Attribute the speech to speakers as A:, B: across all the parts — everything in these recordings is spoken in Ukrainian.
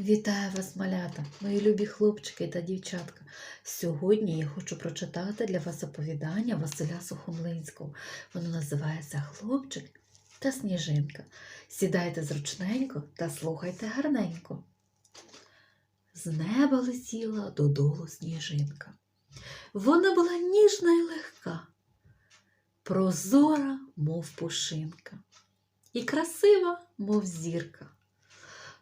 A: Вітаю вас, малята, мої любі хлопчики та дівчатка. Сьогодні я хочу прочитати для вас оповідання Василя Сухомлинського. Воно називається Хлопчик та сніжинка. Сідайте зручненько та слухайте гарненько. З неба летіла додолу сніжинка. Вона була ніжна і легка, прозора, мов пушинка, і красива, мов зірка.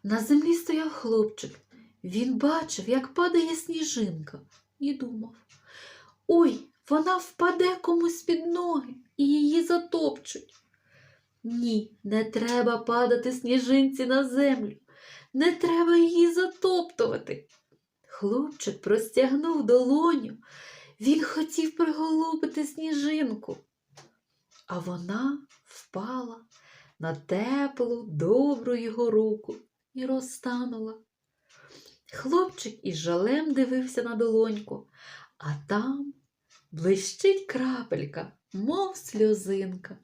A: На землі стояв хлопчик. Він бачив, як падає сніжинка, і думав: Ой, вона впаде комусь під ноги і її затопчуть. Ні, не треба падати сніжинці на землю, не треба її затоптувати. Хлопчик простягнув долоню, він хотів приголубити сніжинку, а вона впала на теплу, добру його руку і розтанула. Хлопчик із жалем дивився на долоньку, а там блищить крапелька, мов сльозинка.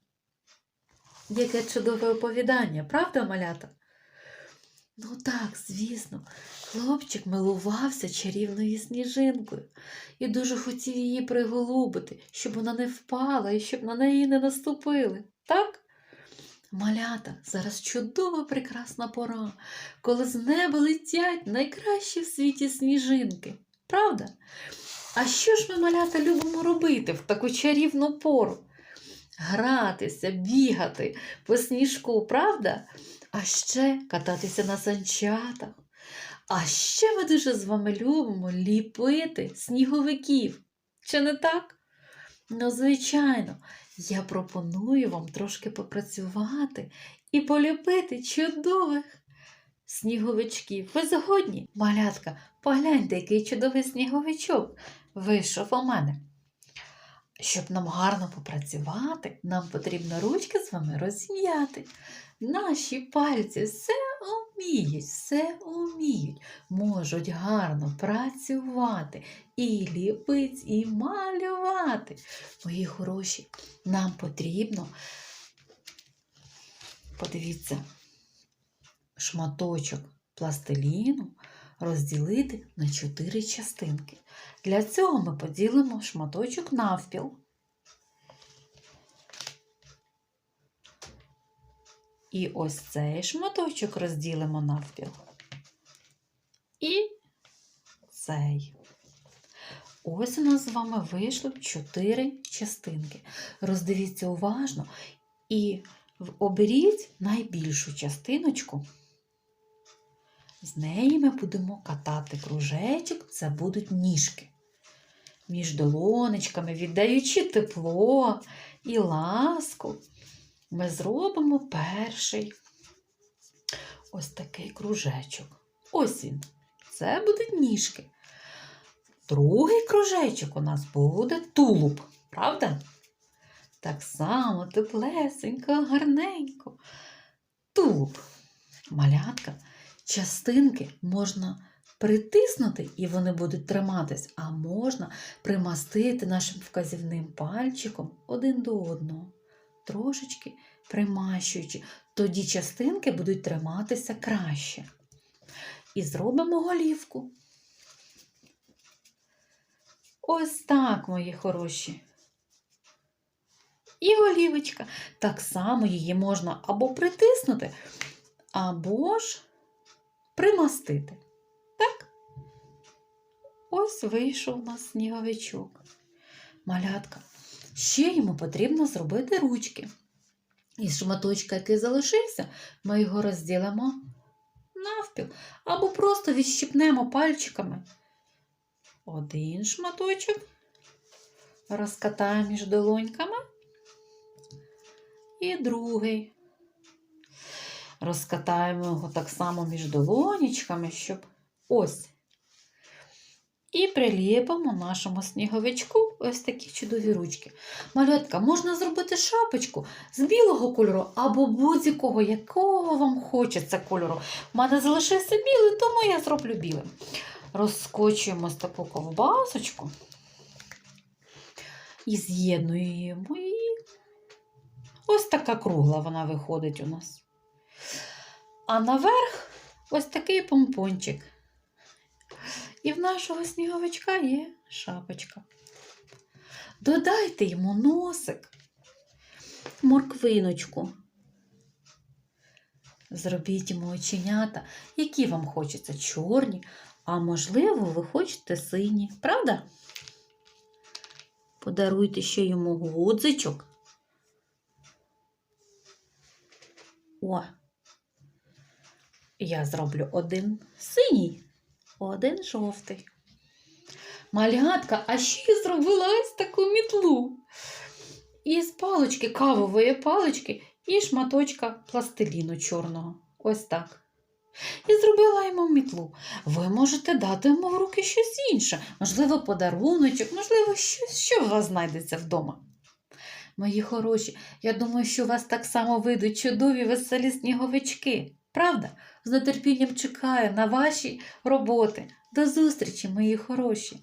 A: Яке чудове оповідання, правда, малята? Ну так, звісно, хлопчик милувався чарівною сніжинкою і дуже хотів її приголубити, щоб вона не впала і щоб на неї не наступили. Так? Малята, зараз чудова прекрасна пора, коли з неба летять найкращі в світі сніжинки. Правда? А що ж ми, малята, любимо робити в таку чарівну пору? Гратися, бігати по сніжку, правда? А ще кататися на санчатах. А ще ми дуже з вами любимо ліпити сніговиків. Чи не так? Ну, звичайно, я пропоную вам трошки попрацювати і полюбити чудових сніговичків. Ви згодні? Малятка, погляньте, який чудовий сніговичок вийшов у мене. Щоб нам гарно попрацювати, нам потрібно ручки з вами розім'яти. Наші пальці все уміють, все уміють, можуть гарно працювати і ліпить, і малювати. Мої хороші, нам потрібно, подивіться, шматочок пластиліну розділити на чотири частинки. Для цього ми поділимо шматочок навпіл. І ось цей шматочок розділимо навпіл. І цей. Ось у нас з вами вийшло чотири частинки. Роздивіться уважно і оберіть найбільшу частиночку. З неї ми будемо катати кружечок, це будуть ніжки. Між долонечками, віддаючи тепло і ласку, ми зробимо перший ось такий кружечок. Ось він. Це будуть ніжки. Другий кружечок у нас буде тулуб, правда? Так само теплесенько, гарненько. Тулуб. Малятка. Частинки можна притиснути і вони будуть триматись, а можна примастити нашим вказівним пальчиком один до одного, трошечки примащуючи. Тоді частинки будуть триматися краще. І зробимо голівку. Ось так, мої хороші. І голівочка. Так само її можна або притиснути, або ж примастити. Так? Ось вийшов у нас сніговичок. Малятка. Ще йому потрібно зробити ручки. Із шматочка, який залишився, ми його розділимо навпіл або просто відщипнемо пальчиками. Один шматочок розкатаємо між долоньками. І другий. Розкатаємо його так само між долонічками, щоб ось. І приліпимо нашому сніговичку ось такі чудові ручки. Малятка, можна зробити шапочку з білого кольору або будь-якого, якого вам хочеться кольору. У мене залишився білий, тому я зроблю білим. Розскочуємо ось таку ковбасочку і з'єднуємо її. Ось така кругла вона виходить у нас. А наверх ось такий помпончик. І в нашого сніговичка є шапочка. Додайте йому носик, морквиночку. Зробіть йому оченята, які вам хочеться, чорні, а можливо, ви хочете сині, правда? Подаруйте ще йому гудзичок. О, я зроблю один синій, один жовтий. Малятка, а ще я зробила ось таку мітлу. Із палички, кавової палички і шматочка пластиліну чорного. Ось так. І зробила йому мітлу. Ви можете дати йому в руки щось інше, можливо, подаруночок, можливо, щось, що у вас знайдеться вдома. Мої хороші, я думаю, що у вас так само вийдуть чудові веселі сніговички. Правда? З нетерпінням чекаю на ваші роботи. До зустрічі, мої хороші!